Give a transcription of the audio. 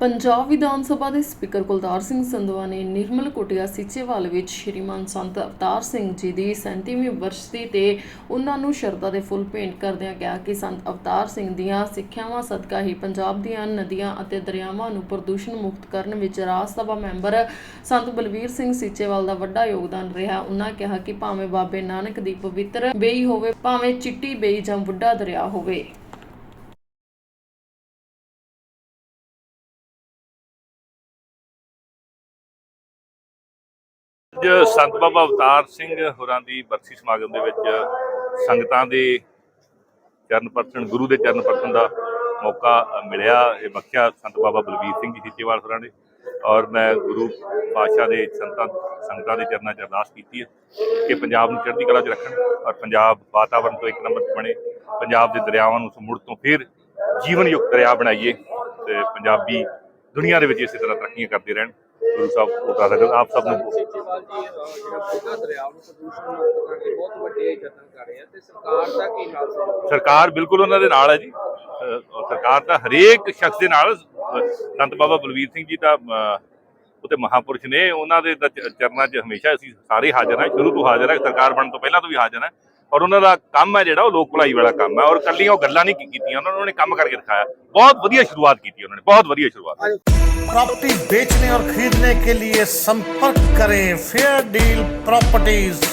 ਪੰਜਾਬ ਵਿਧਾਨ ਸਭਾ ਦੇ ਸਪੀਕਰ ਕੁਲਤਾਰ ਸਿੰਘ ਸੰਧਵਾ ਨੇ ਨਿਰਮਲ ਕੁਟਿਆ ਸੀਚੇਵਾਲ ਵਿੱਚ ਸ਼੍ਰੀਮਾਨ ਸੰਤ ਅਵਤਾਰ ਸਿੰਘ ਜੀ ਦੀ 37ਵੀਂ ਵਰਸ਼ਤੀ ਤੇ ਉਹਨਾਂ ਨੂੰ ਸ਼ਰਧਾ ਦੇ ਫੁੱਲ ਭੇਂਟ ਕਰਦਿਆਂ ਕਿਹਾ ਕਿ ਸੰਤ ਅਵਤਾਰ ਸਿੰਘ ਦੀਆਂ ਸਿੱਖਿਆਵਾਂ ਸਦਕਾ ਹੀ ਪੰਜਾਬ ਦੀਆਂ ਨਦੀਆਂ ਅਤੇ ਦਰਿਆਵਾਂ ਨੂੰ ਪ੍ਰਦੂਸ਼ਣ ਮੁਕਤ ਕਰਨ ਵਿੱਚ ਰਾਜ ਸਭਾ ਮੈਂਬਰ ਸੰਤ ਬਲਵੀਰ ਸਿੰਘ ਸੀਚੇਵਾਲ ਦਾ ਵੱਡਾ ਯੋਗਦਾਨ ਰਿਹਾ। ਉਹਨਾਂ ਕਿਹਾ ਕਿ ਭਾਵੇਂ ਬਾਬੇ ਨਾਨਕ ਦੀ ਪਵਿੱਤਰ ਬੇਈ ਹੋਵੇ, ਭਾਵੇਂ ਚਿੱਟੀ ਬੇਈ ਜਾਂ ਬੁੱਢਾ ਦਰਿਆ ਹੋਵੇ। ਅੱਜ ਸੰਤ ਬਾਬਾ ਅਵਤਾਰ ਸਿੰਘ ਹੋਰਾਂ ਦੀ ਬਰਸੀ ਸਮਾਗਮ ਦੇ ਵਿੱਚ ਸੰਗਤਾਂ ਦੇ ਚਰਨ ਪਰਤਣ ਗੁਰੂ ਦੇ ਚਰਨ ਪਰਸਨ ਦਾ ਮੌਕਾ ਮਿਲਿਆ। ਇਹ ਬਖਸ਼ਿਆ ਸੰਤ ਬਾਬਾ ਬਲਬੀਰ ਸਿੰਘ ਜੀ ਸੀਚੇਵਾਲ ਹੋਰਾਂ ਨੇ ਔਰ ਮੈਂ ਗੁਰੂ ਪਾਤਸ਼ਾਹ ਦੇ ਸੰਤਾਂ, ਸੰਗਤਾਂ ਦੇ ਚਰਨਾਂ 'ਚ ਅਰਦਾਸ ਕੀਤੀ ਹੈ ਕਿ ਪੰਜਾਬ ਨੂੰ ਚੜ੍ਹਦੀ ਕਲਾ 'ਚ ਰੱਖਣ ਔਰ ਪੰਜਾਬ ਵਾਤਾਵਰਣ ਤੋਂ ਇੱਕ ਨੰਬਰ 'ਤੇ ਬਣੇ। ਪੰਜਾਬ ਦੇ ਦਰਿਆਵਾਂ ਨੂੰ ਮੁੜ ਤੋਂ ਫਿਰ ਜੀਵਨ ਯੁਕਤ ਦਰਿਆ ਬਣਾਈਏ ਤੇ ਪੰਜਾਬੀ ਦੁਨੀਆ ਦੇ ਵਿੱਚ ਇਸੇ ਤਰ੍ਹਾਂ ਤਰੱਕੀਆਂ ਕਰਦੇ ਰਹਿਣ। ਗੁਰੂ ਸਾਹਿਬ ਉਹਦਾ ਰਗਲ ਆਪ ਸਭ ਨੂੰ ਸਰਕਾਰ ਬਿਲਕੁਲ ਉਹਨਾਂ ਦੇ ਨਾਲ ਹੈ ਜੀ। ਸਰਕਾਰ ਦਾ ਹਰੇਕ ਸ਼ਖਸ ਦੇ ਨਾਲ ਸੰਤ ਬਾਬਾ ਬਲਵੀਰ ਸਿੰਘ ਜੀ ਦਾ ਅਹ, ਮਹਾਪੁਰਸ਼ ਨੇ ਉਹਨਾਂ ਦੇ ਚਰਨਾਂ 'ਚ ਹਮੇਸ਼ਾ ਅਸੀਂ ਸਾਰੇ ਹਾਜ਼ਰ ਹਾਂ। ਸ਼ੁਰੂ ਤੋਂ ਹਾਜ਼ਰ ਹਾਂ। ਸਰਕਾਰ ਬਣਨ ਤੋਂ ਪਹਿਲਾਂ ਤੋਂ ਵੀ ਹਾਜ਼ਰ ਹਾਂ। ਔਰ ਉਹਨਾਂ ਦਾ ਕੰਮ ਹੈ ਜਿਹੜਾ ਉਹ ਲੋਕ ਭਲਾਈ ਵਾਲਾ ਕੰਮ ਹੈ ਔਰ ਕੱਲੀਆਂ ਉਹ ਗੱਲਾਂ ਨਹੀਂ ਕੀ- ਕੀਤੀਆਂ ਉਹਨਾਂ ਨੇ ਕੰਮ ਕਰਕੇ ਦਿਖਾਇਆ ਬਹੁਤ ਵਧੀਆ ਸ਼ੁਰੂਆਤ ਕੀਤੀ ਉਹਨਾਂ ਨੇ ਬਹੁਤ ਵਧੀਆ ਸ਼ੁਰੂਆਤ प्रॉपर्टी बेचने और खरीदने के लिए संपर्क करें फेयर डील प्रॉपर्टीज